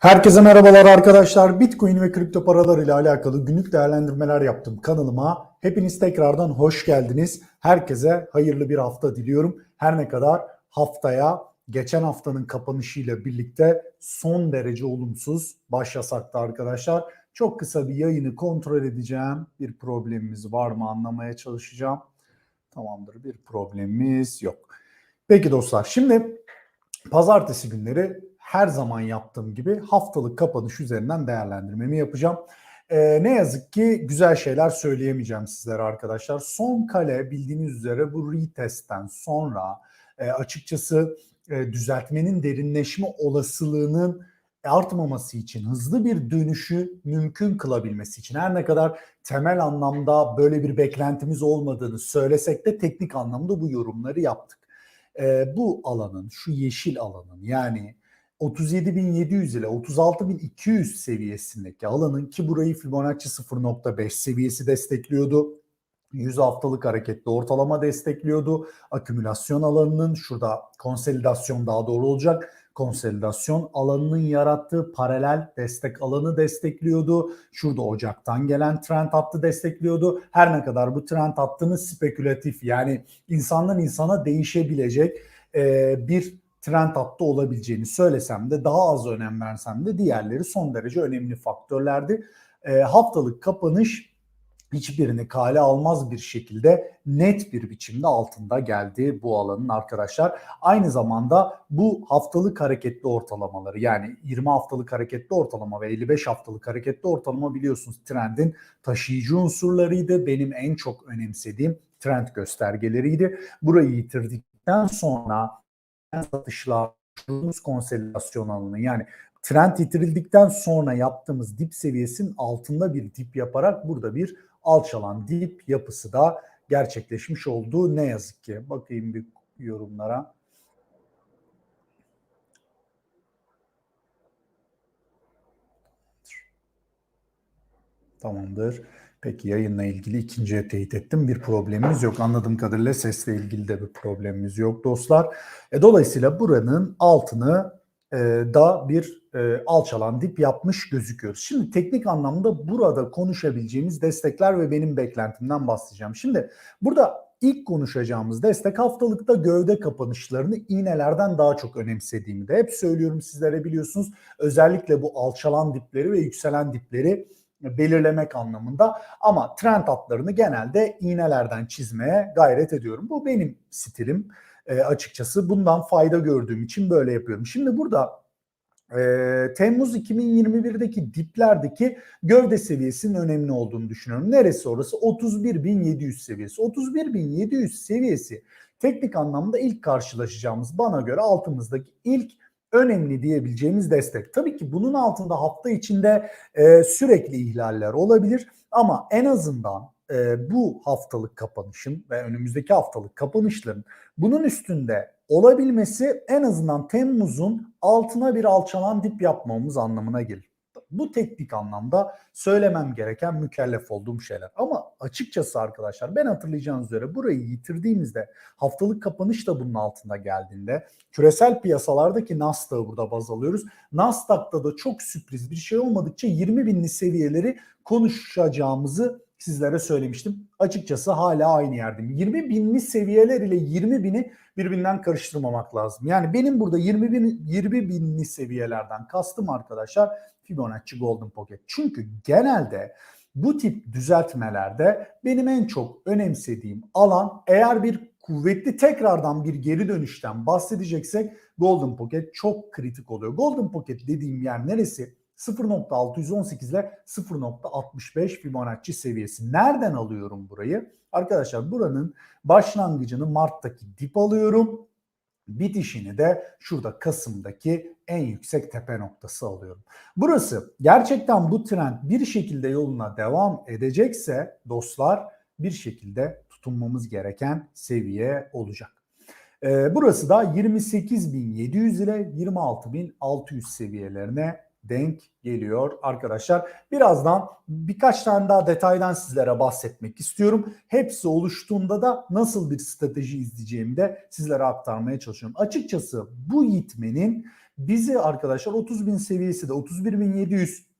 Herkese merhabalar arkadaşlar. Bitcoin ve kripto paralar ile alakalı günlük değerlendirmeler yaptım kanalıma. Hepiniz tekrardan hoş geldiniz. Herkese hayırlı bir hafta diliyorum. Her ne kadar haftaya geçen haftanın kapanışıyla birlikte son derece olumsuz başlasak da arkadaşlar. Çok kısa bir yayını kontrol edeceğim. Bir problemimiz var mı anlamaya çalışacağım. Tamamdır bir problemimiz yok. Peki dostlar şimdi pazartesi günleri her zaman yaptığım gibi haftalık kapanış üzerinden değerlendirmemi yapacağım. Ee, ne yazık ki güzel şeyler söyleyemeyeceğim sizlere arkadaşlar. Son kale bildiğiniz üzere bu retestten sonra e, açıkçası e, düzeltmenin derinleşme olasılığının artmaması için, hızlı bir dönüşü mümkün kılabilmesi için her ne kadar temel anlamda böyle bir beklentimiz olmadığını söylesek de teknik anlamda bu yorumları yaptık. E, bu alanın, şu yeşil alanın yani 37.700 ile 36.200 seviyesindeki alanın ki burayı Fibonacci 0.5 seviyesi destekliyordu. 100 haftalık hareketli ortalama destekliyordu. Akümülasyon alanının şurada konsolidasyon daha doğru olacak. Konsolidasyon alanının yarattığı paralel destek alanı destekliyordu. Şurada Ocak'tan gelen trend hattı destekliyordu. Her ne kadar bu trend hattının spekülatif yani insandan insana değişebilecek bir trend hattı olabileceğini söylesem de daha az önem versem de diğerleri son derece önemli faktörlerdi. E, haftalık kapanış hiçbirini kale almaz bir şekilde net bir biçimde altında geldi bu alanın arkadaşlar. Aynı zamanda bu haftalık hareketli ortalamaları yani 20 haftalık hareketli ortalama ve 55 haftalık hareketli ortalama biliyorsunuz trendin taşıyıcı unsurlarıydı. Benim en çok önemsediğim trend göstergeleriydi. Burayı yitirdikten sonra satışlar, konsolidasyon alanı yani trend yitirildikten sonra yaptığımız dip seviyesinin altında bir dip yaparak burada bir alçalan dip yapısı da gerçekleşmiş olduğu ne yazık ki. Bakayım bir yorumlara. Tamamdır. Peki yayınla ilgili ikinciye teyit ettim. Bir problemimiz yok. Anladığım kadarıyla sesle ilgili de bir problemimiz yok dostlar. E, dolayısıyla buranın altını e, da bir e, alçalan dip yapmış gözüküyoruz. Şimdi teknik anlamda burada konuşabileceğimiz destekler ve benim beklentimden bahsedeceğim. Şimdi burada ilk konuşacağımız destek haftalıkta gövde kapanışlarını iğnelerden daha çok önemsediğimi de hep söylüyorum sizlere biliyorsunuz. Özellikle bu alçalan dipleri ve yükselen dipleri belirlemek anlamında ama trend hatlarını genelde iğnelerden çizmeye gayret ediyorum. Bu benim stilim e, açıkçası. Bundan fayda gördüğüm için böyle yapıyorum. Şimdi burada e, Temmuz 2021'deki diplerdeki gövde seviyesinin önemli olduğunu düşünüyorum. Neresi orası? 31.700 seviyesi. 31.700 seviyesi teknik anlamda ilk karşılaşacağımız bana göre altımızdaki ilk önemli diyebileceğimiz destek. Tabii ki bunun altında hafta içinde e, sürekli ihlaller olabilir ama en azından e, bu haftalık kapanışın ve önümüzdeki haftalık kapanışların bunun üstünde olabilmesi en azından Temmuz'un altına bir alçalan dip yapmamız anlamına gelir. Bu teknik anlamda söylemem gereken mükellef olduğum şeyler. Ama açıkçası arkadaşlar ben hatırlayacağınız üzere burayı yitirdiğimizde haftalık kapanış da bunun altında geldiğinde küresel piyasalardaki Nasdaq'ı burada baz alıyoruz. Nasdaq'ta da çok sürpriz bir şey olmadıkça 20 binli seviyeleri konuşacağımızı sizlere söylemiştim. Açıkçası hala aynı yerdeyim. 20 binli seviyeler ile 20 bini birbirinden karıştırmamak lazım. Yani benim burada 20 bin 20 binli seviyelerden kastım arkadaşlar Fibonacci Golden Pocket. Çünkü genelde bu tip düzeltmelerde benim en çok önemsediğim alan eğer bir kuvvetli tekrardan bir geri dönüşten bahsedeceksek Golden Pocket çok kritik oluyor. Golden Pocket dediğim yer neresi? 0.618 ile 0.65 Fibonacci seviyesi. Nereden alıyorum burayı? Arkadaşlar buranın başlangıcını Mart'taki dip alıyorum. Bitişini de şurada Kasım'daki en yüksek tepe noktası alıyorum. Burası gerçekten bu trend bir şekilde yoluna devam edecekse dostlar bir şekilde tutunmamız gereken seviye olacak. Ee, burası da 28.700 ile 26.600 seviyelerine denk geliyor arkadaşlar. Birazdan birkaç tane daha detaydan sizlere bahsetmek istiyorum. Hepsi oluştuğunda da nasıl bir strateji izleyeceğimi de sizlere aktarmaya çalışıyorum. Açıkçası bu yitmenin bizi arkadaşlar 30 bin seviyesi de 31.700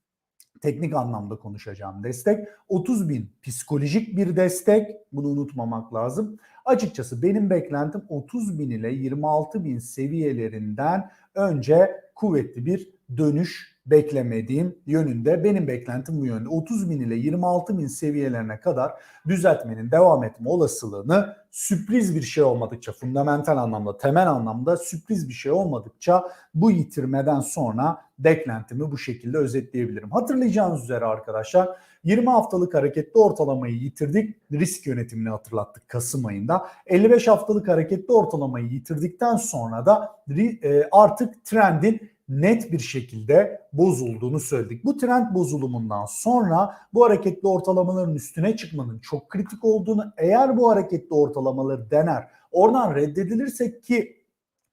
teknik anlamda konuşacağım destek. 30 bin psikolojik bir destek. Bunu unutmamak lazım. Açıkçası benim beklentim 30 bin ile 26 bin seviyelerinden önce kuvvetli bir dönüş beklemediğim yönünde. Benim beklentim bu yönde. 30 bin ile 26 bin seviyelerine kadar düzeltmenin devam etme olasılığını sürpriz bir şey olmadıkça, fundamental anlamda, temel anlamda sürpriz bir şey olmadıkça bu yitirmeden sonra beklentimi bu şekilde özetleyebilirim. Hatırlayacağınız üzere arkadaşlar 20 haftalık hareketli ortalamayı yitirdik. Risk yönetimini hatırlattık Kasım ayında. 55 haftalık hareketli ortalamayı yitirdikten sonra da e, artık trendin net bir şekilde bozulduğunu söyledik. Bu trend bozulumundan sonra bu hareketli ortalamaların üstüne çıkmanın çok kritik olduğunu eğer bu hareketli ortalamaları dener oradan reddedilirse ki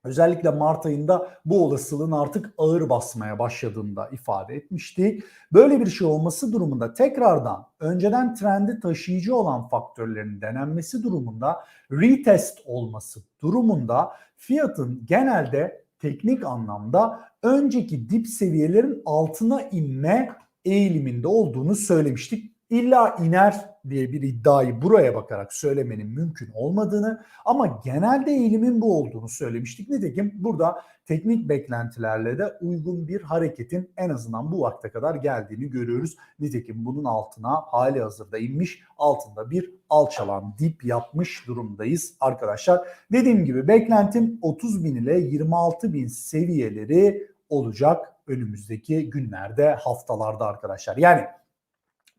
Özellikle Mart ayında bu olasılığın artık ağır basmaya başladığını da ifade etmiştik. Böyle bir şey olması durumunda tekrardan önceden trendi taşıyıcı olan faktörlerin denenmesi durumunda retest olması durumunda fiyatın genelde teknik anlamda önceki dip seviyelerin altına inme eğiliminde olduğunu söylemiştik. İlla iner diye bir iddiayı buraya bakarak söylemenin mümkün olmadığını ama genelde eğilimin bu olduğunu söylemiştik. Nitekim burada teknik beklentilerle de uygun bir hareketin en azından bu vakte kadar geldiğini görüyoruz. Nitekim bunun altına hali hazırda inmiş altında bir alçalan dip yapmış durumdayız arkadaşlar. Dediğim gibi beklentim 30 bin ile 26 bin seviyeleri olacak önümüzdeki günlerde haftalarda arkadaşlar. Yani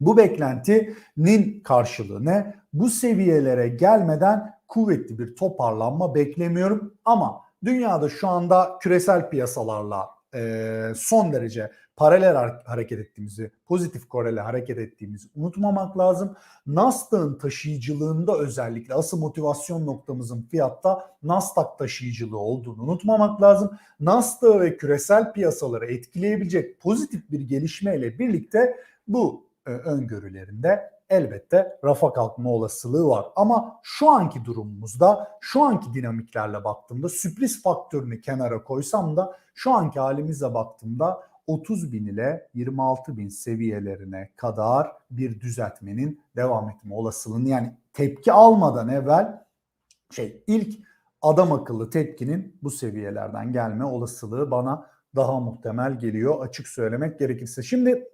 bu beklentinin karşılığı ne? Bu seviyelere gelmeden kuvvetli bir toparlanma beklemiyorum ama dünyada şu anda küresel piyasalarla e, son derece paralel hareket ettiğimizi, pozitif korele hareket ettiğimizi unutmamak lazım. Nasdaq'ın taşıyıcılığında özellikle asıl motivasyon noktamızın fiyatta Nasdaq taşıyıcılığı olduğunu unutmamak lazım. Nasdaq ve küresel piyasaları etkileyebilecek pozitif bir gelişmeyle birlikte bu öngörülerinde elbette rafa kalkma olasılığı var. Ama şu anki durumumuzda, şu anki dinamiklerle baktığımda sürpriz faktörünü kenara koysam da şu anki halimize baktığımda 30 bin ile 26 bin seviyelerine kadar bir düzeltmenin devam etme olasılığını yani tepki almadan evvel şey ilk adam akıllı tepkinin bu seviyelerden gelme olasılığı bana daha muhtemel geliyor açık söylemek gerekirse. Şimdi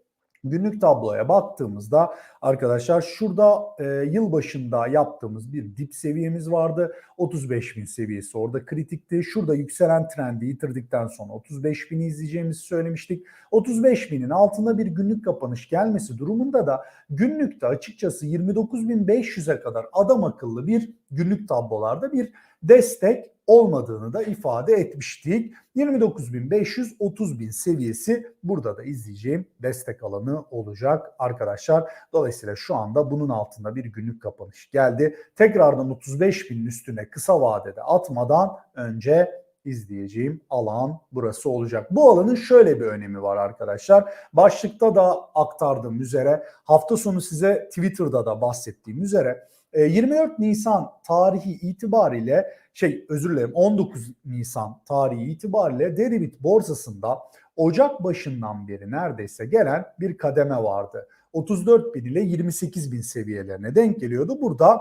günlük tabloya baktığımızda arkadaşlar şurada e, yıl başında yaptığımız bir dip seviyemiz vardı. 35 bin seviyesi orada kritikti. Şurada yükselen trendi yitirdikten sonra 35 bini izleyeceğimizi söylemiştik. 35 binin altında bir günlük kapanış gelmesi durumunda da günlükte açıkçası 29.500'e kadar adam akıllı bir günlük tablolarda bir destek olmadığını da ifade etmiştik. 29.500 30.000 seviyesi burada da izleyeceğim destek alanı olacak arkadaşlar. Dolayısıyla şu anda bunun altında bir günlük kapanış geldi. Tekrardan 35.000'in üstüne kısa vadede atmadan önce izleyeceğim alan burası olacak. Bu alanın şöyle bir önemi var arkadaşlar. Başlıkta da aktardığım üzere hafta sonu size Twitter'da da bahsettiğim üzere 24 e, Nisan tarihi itibariyle şey özür dilerim 19 Nisan tarihi itibariyle Deribit borsasında Ocak başından beri neredeyse gelen bir kademe vardı. 34 bin ile 28 bin seviyelerine denk geliyordu. Burada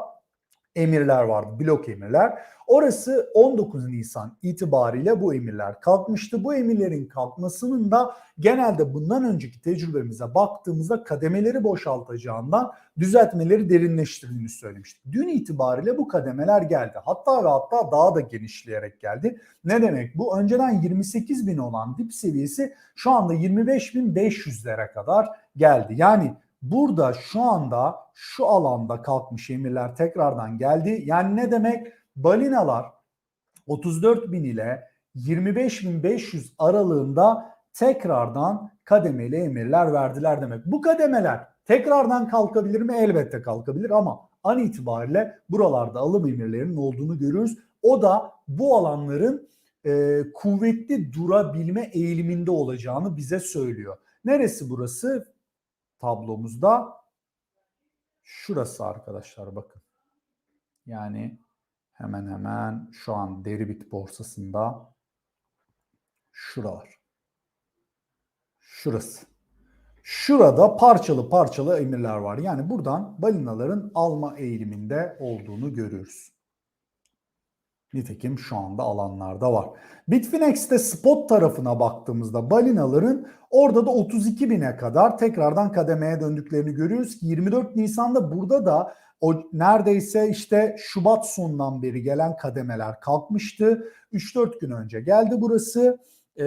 emirler vardı, blok emirler. Orası 19 Nisan itibariyle bu emirler kalkmıştı. Bu emirlerin kalkmasının da genelde bundan önceki tecrübemize baktığımızda kademeleri boşaltacağından düzeltmeleri derinleştirdiğini söylemiştik. Dün itibariyle bu kademeler geldi. Hatta ve hatta daha da genişleyerek geldi. Ne demek bu? Önceden 28 bin olan dip seviyesi şu anda 25 bin 500'lere kadar geldi. Yani burada şu anda şu alanda kalkmış emirler tekrardan geldi. Yani ne demek? Balinalar 34 bin ile 25.500 aralığında tekrardan kademeli emirler verdiler demek. Bu kademeler tekrardan kalkabilir mi? Elbette kalkabilir ama an itibariyle buralarda alım emirlerinin olduğunu görüyoruz. O da bu alanların e, kuvvetli durabilme eğiliminde olacağını bize söylüyor. Neresi burası? Tablomuzda şurası arkadaşlar bakın. Yani hemen hemen şu an Deribit borsasında şuralar. Şurası. Şurada parçalı parçalı emirler var. Yani buradan balinaların alma eğiliminde olduğunu görüyoruz. Nitekim şu anda alanlarda var. Bitfinex'te spot tarafına baktığımızda balinaların orada da 32 bine kadar tekrardan kademeye döndüklerini görüyoruz ki 24 Nisan'da burada da o neredeyse işte Şubat sonundan beri gelen kademeler kalkmıştı. 3-4 gün önce geldi burası. Ee,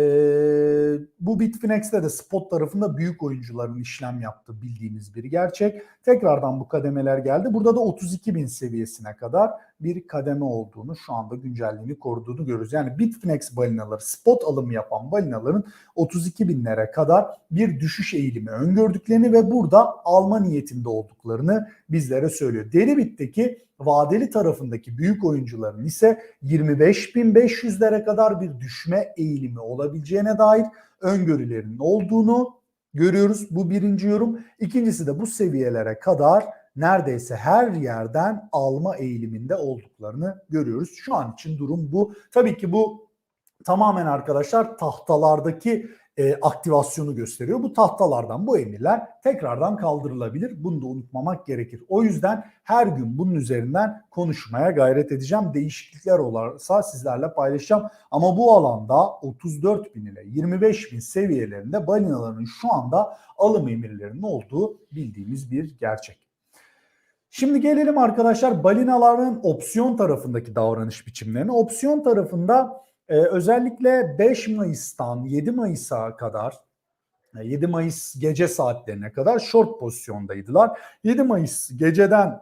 bu Bitfinex'te de spot tarafında büyük oyuncuların işlem yaptığı bildiğimiz bir gerçek. Tekrardan bu kademeler geldi. Burada da 32 bin seviyesine kadar bir kademe olduğunu şu anda güncelliğini koruduğunu görüyoruz. Yani Bitfinex balinaları spot alımı yapan balinaların 32 binlere kadar bir düşüş eğilimi öngördüklerini ve burada alma niyetinde olduklarını bizlere söylüyor. Deribit'teki vadeli tarafındaki büyük oyuncuların ise 25.500'lere kadar bir düşme eğilimi olabileceğine dair öngörülerinin olduğunu görüyoruz. Bu birinci yorum. İkincisi de bu seviyelere kadar neredeyse her yerden alma eğiliminde olduklarını görüyoruz. Şu an için durum bu. Tabii ki bu tamamen arkadaşlar tahtalardaki e, aktivasyonu gösteriyor. Bu tahtalardan bu emirler tekrardan kaldırılabilir. Bunu da unutmamak gerekir. O yüzden her gün bunun üzerinden konuşmaya gayret edeceğim. Değişiklikler olursa sizlerle paylaşacağım. Ama bu alanda 34 bin ile 25 bin seviyelerinde balinaların şu anda alım emirlerinin olduğu bildiğimiz bir gerçek. Şimdi gelelim arkadaşlar balinaların opsiyon tarafındaki davranış biçimlerine. Opsiyon tarafında e, özellikle 5 Mayıs'tan 7 Mayıs'a kadar 7 Mayıs gece saatlerine kadar short pozisyondaydılar. 7 Mayıs geceden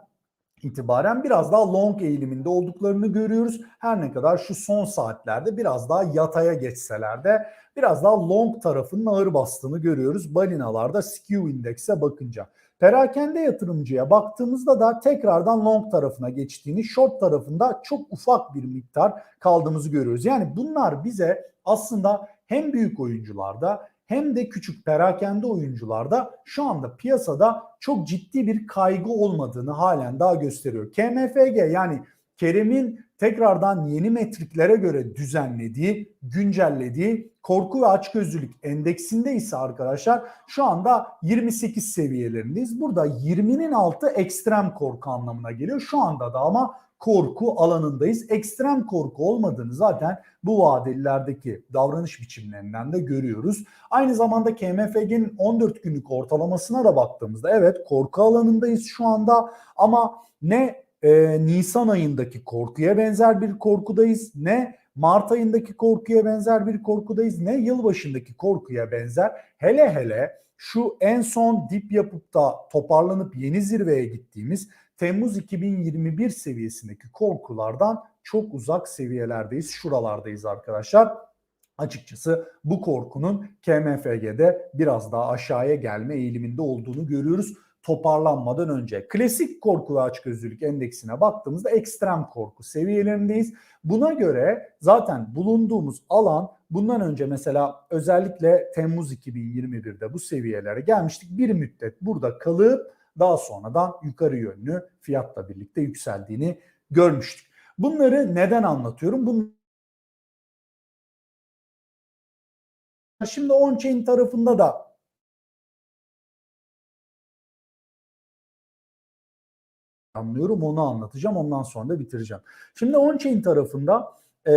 itibaren biraz daha long eğiliminde olduklarını görüyoruz. Her ne kadar şu son saatlerde biraz daha yataya geçseler de biraz daha long tarafının ağır bastığını görüyoruz. Balinalarda skew indekse bakınca. Perakende yatırımcıya baktığımızda da tekrardan long tarafına geçtiğini, short tarafında çok ufak bir miktar kaldığımızı görüyoruz. Yani bunlar bize aslında hem büyük oyuncularda hem de küçük perakende oyuncularda şu anda piyasada çok ciddi bir kaygı olmadığını halen daha gösteriyor. KMFG yani Kerem'in tekrardan yeni metriklere göre düzenlediği, güncellediği korku ve açgözlülük endeksinde ise arkadaşlar şu anda 28 seviyelerindeyiz. Burada 20'nin altı ekstrem korku anlamına geliyor. Şu anda da ama korku alanındayız. Ekstrem korku olmadığını zaten bu vadelilerdeki davranış biçimlerinden de görüyoruz. Aynı zamanda KMFG'nin 14 günlük ortalamasına da baktığımızda evet korku alanındayız şu anda ama ne e, Nisan ayındaki korkuya benzer bir korkudayız ne Mart ayındaki korkuya benzer bir korkudayız ne yılbaşındaki korkuya benzer hele hele şu en son dip yapıp da toparlanıp yeni zirveye gittiğimiz Temmuz 2021 seviyesindeki korkulardan çok uzak seviyelerdeyiz. Şuralardayız arkadaşlar. Açıkçası bu korkunun KMFG'de biraz daha aşağıya gelme eğiliminde olduğunu görüyoruz toparlanmadan önce. Klasik korku ve açgözlülük endeksine baktığımızda ekstrem korku seviyelerindeyiz. Buna göre zaten bulunduğumuz alan bundan önce mesela özellikle Temmuz 2021'de bu seviyelere gelmiştik. Bir müddet burada kalıp daha sonradan yukarı yönlü fiyatla birlikte yükseldiğini görmüştük. Bunları neden anlatıyorum? Bunları Şimdi on-chain tarafında da anlıyorum onu anlatacağım ondan sonra da bitireceğim. Şimdi on-chain tarafında e,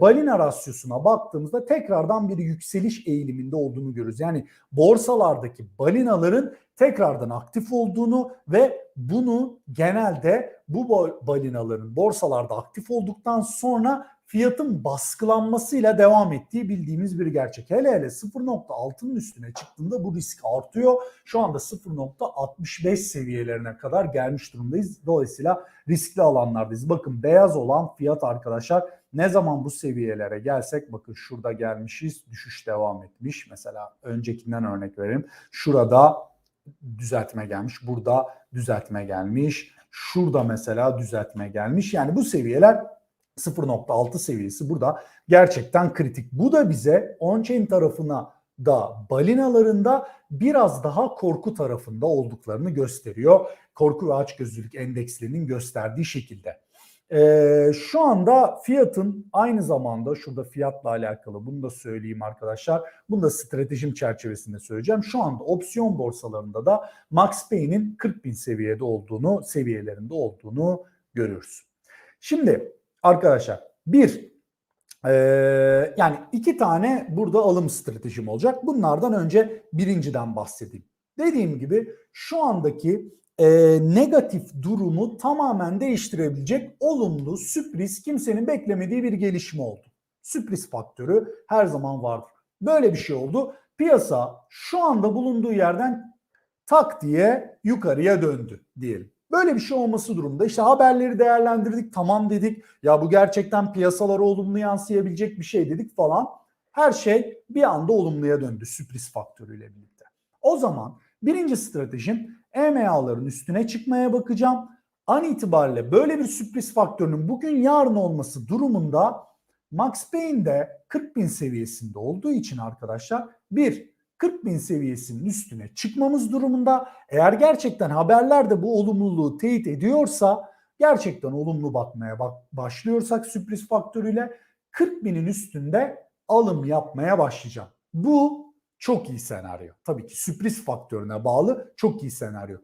balina rasyosuna baktığımızda tekrardan bir yükseliş eğiliminde olduğunu görürüz. Yani borsalardaki balinaların tekrardan aktif olduğunu ve bunu genelde bu balinaların borsalarda aktif olduktan sonra fiyatın baskılanmasıyla devam ettiği bildiğimiz bir gerçek. Hele hele 0.6'nın üstüne çıktığında bu risk artıyor. Şu anda 0.65 seviyelerine kadar gelmiş durumdayız. Dolayısıyla riskli alanlardayız. Bakın beyaz olan fiyat arkadaşlar ne zaman bu seviyelere gelsek bakın şurada gelmişiz düşüş devam etmiş. Mesela öncekinden örnek vereyim. Şurada düzeltme gelmiş. Burada düzeltme gelmiş. Şurada mesela düzeltme gelmiş. Yani bu seviyeler 0.6 seviyesi burada gerçekten kritik. Bu da bize on-chain tarafına da balinalarında biraz daha korku tarafında olduklarını gösteriyor. Korku ve açgözlülük endekslerinin gösterdiği şekilde. Ee, şu anda fiyatın aynı zamanda şurada fiyatla alakalı bunu da söyleyeyim arkadaşlar. Bunu da stratejim çerçevesinde söyleyeceğim. Şu anda opsiyon borsalarında da Max Payne'in 40 bin seviyede olduğunu, seviyelerinde olduğunu görüyoruz. Şimdi arkadaşlar bir ee, yani iki tane burada alım stratejim olacak. Bunlardan önce birinciden bahsedeyim. Dediğim gibi şu andaki e, negatif durumu tamamen değiştirebilecek olumlu sürpriz kimsenin beklemediği bir gelişme oldu. Sürpriz faktörü her zaman vardır. Böyle bir şey oldu. Piyasa şu anda bulunduğu yerden tak diye yukarıya döndü diyelim. Böyle bir şey olması durumunda işte haberleri değerlendirdik tamam dedik ya bu gerçekten piyasalara olumlu yansıyabilecek bir şey dedik falan. Her şey bir anda olumluya döndü sürpriz faktörüyle birlikte. O zaman birinci stratejim EMA'ların üstüne çıkmaya bakacağım. An itibariyle böyle bir sürpriz faktörünün bugün yarın olması durumunda Max Payne'de 40 bin seviyesinde olduğu için arkadaşlar bir 40 bin seviyesinin üstüne çıkmamız durumunda eğer gerçekten haberler de bu olumluluğu teyit ediyorsa gerçekten olumlu bakmaya bak başlıyorsak sürpriz faktörüyle 40 binin üstünde alım yapmaya başlayacağım. Bu çok iyi senaryo. Tabii ki sürpriz faktörüne bağlı çok iyi senaryo.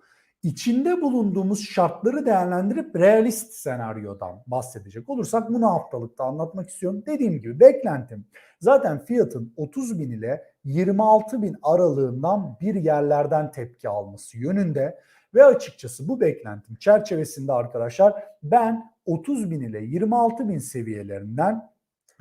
İçinde bulunduğumuz şartları değerlendirip realist senaryodan bahsedecek olursak bunu haftalıkta anlatmak istiyorum. Dediğim gibi beklentim zaten fiyatın 30 bin ile 26 bin aralığından bir yerlerden tepki alması yönünde ve açıkçası bu beklentim çerçevesinde arkadaşlar ben 30 bin ile 26 bin seviyelerinden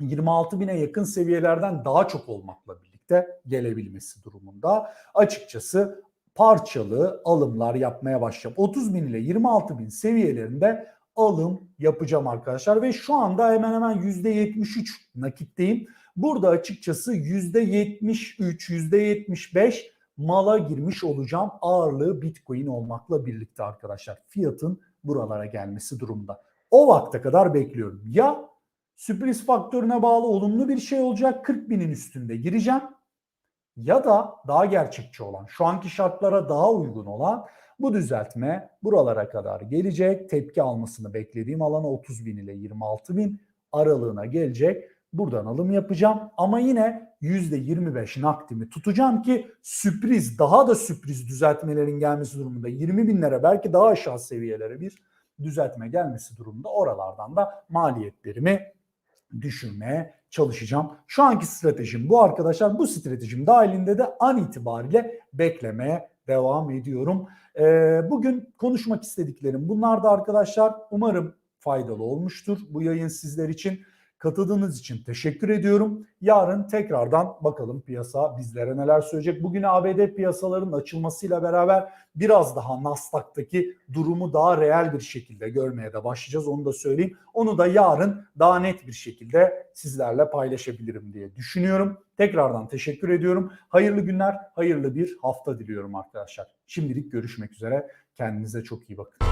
26 bine yakın seviyelerden daha çok olmakla birlikte gelebilmesi durumunda açıkçası parçalı alımlar yapmaya başlayacağım. 30 bin ile 26 bin seviyelerinde alım yapacağım arkadaşlar ve şu anda hemen hemen %73 nakitteyim. Burada açıkçası %73, %75 mala girmiş olacağım ağırlığı Bitcoin olmakla birlikte arkadaşlar. Fiyatın buralara gelmesi durumda. O vakte kadar bekliyorum. Ya sürpriz faktörüne bağlı olumlu bir şey olacak 40 binin üstünde gireceğim. Ya da daha gerçekçi olan, şu anki şartlara daha uygun olan bu düzeltme buralara kadar gelecek. Tepki almasını beklediğim alana 30 bin ile 26 bin aralığına gelecek. Buradan alım yapacağım ama yine %25 nakdimi tutacağım ki sürpriz daha da sürpriz düzeltmelerin gelmesi durumunda 20 binlere belki daha aşağı seviyelere bir düzeltme gelmesi durumunda oralardan da maliyetlerimi düşürmeye çalışacağım. Şu anki stratejim bu arkadaşlar. Bu stratejim dahilinde de an itibariyle beklemeye devam ediyorum. Ee, bugün konuşmak istediklerim bunlar da arkadaşlar. Umarım faydalı olmuştur bu yayın sizler için. Katıldığınız için teşekkür ediyorum. Yarın tekrardan bakalım piyasa bizlere neler söyleyecek. Bugün ABD piyasaların açılmasıyla beraber biraz daha Nasdaq'taki durumu daha reel bir şekilde görmeye de başlayacağız. Onu da söyleyeyim. Onu da yarın daha net bir şekilde sizlerle paylaşabilirim diye düşünüyorum. Tekrardan teşekkür ediyorum. Hayırlı günler, hayırlı bir hafta diliyorum arkadaşlar. Şimdilik görüşmek üzere. Kendinize çok iyi bakın.